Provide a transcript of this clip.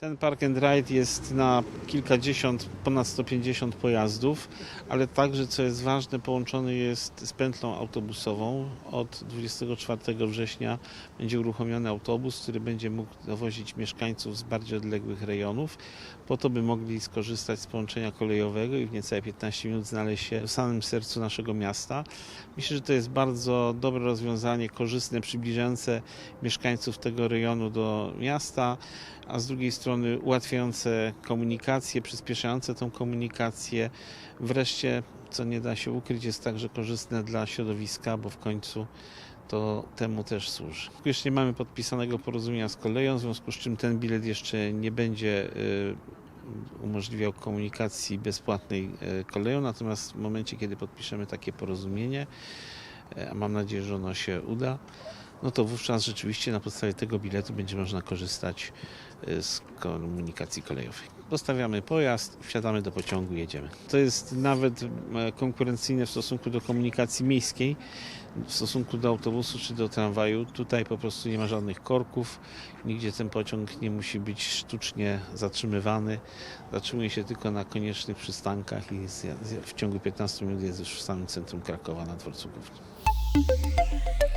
Ten park and ride jest na kilkadziesiąt, ponad 150 pojazdów, ale także, co jest ważne, połączony jest z pętlą autobusową. Od 24 września będzie uruchomiony autobus, który będzie mógł dowozić mieszkańców z bardziej odległych rejonów, po to, by mogli skorzystać z połączenia kolejowego i w niecałe 15 minut znaleźć się w samym sercu naszego miasta. Myślę, że to jest bardzo dobre rozwiązanie, korzystne, przybliżające mieszkańców tego rejonu do miasta, a z drugiej strony ułatwiające komunikację, przyspieszające tą komunikację. Wreszcie, co nie da się ukryć, jest także korzystne dla środowiska, bo w końcu to temu też służy. Jeszcze nie mamy podpisanego porozumienia z koleją, w związku z czym ten bilet jeszcze nie będzie y, umożliwiał komunikacji bezpłatnej y, koleją, natomiast w momencie, kiedy podpiszemy takie porozumienie, y, a mam nadzieję, że ono się uda, no to wówczas rzeczywiście na podstawie tego biletu będzie można korzystać y, z komunikacji kolejowej. Dostawiamy pojazd, wsiadamy do pociągu, jedziemy. To jest nawet e, konkurencyjne w stosunku do komunikacji miejskiej, w stosunku do autobusu czy do tramwaju. Tutaj po prostu nie ma żadnych korków, nigdzie ten pociąg nie musi być sztucznie zatrzymywany. Zatrzymuje się tylko na koniecznych przystankach i w ciągu 15 minut jest już w samym centrum Krakowa na dworcu głównym.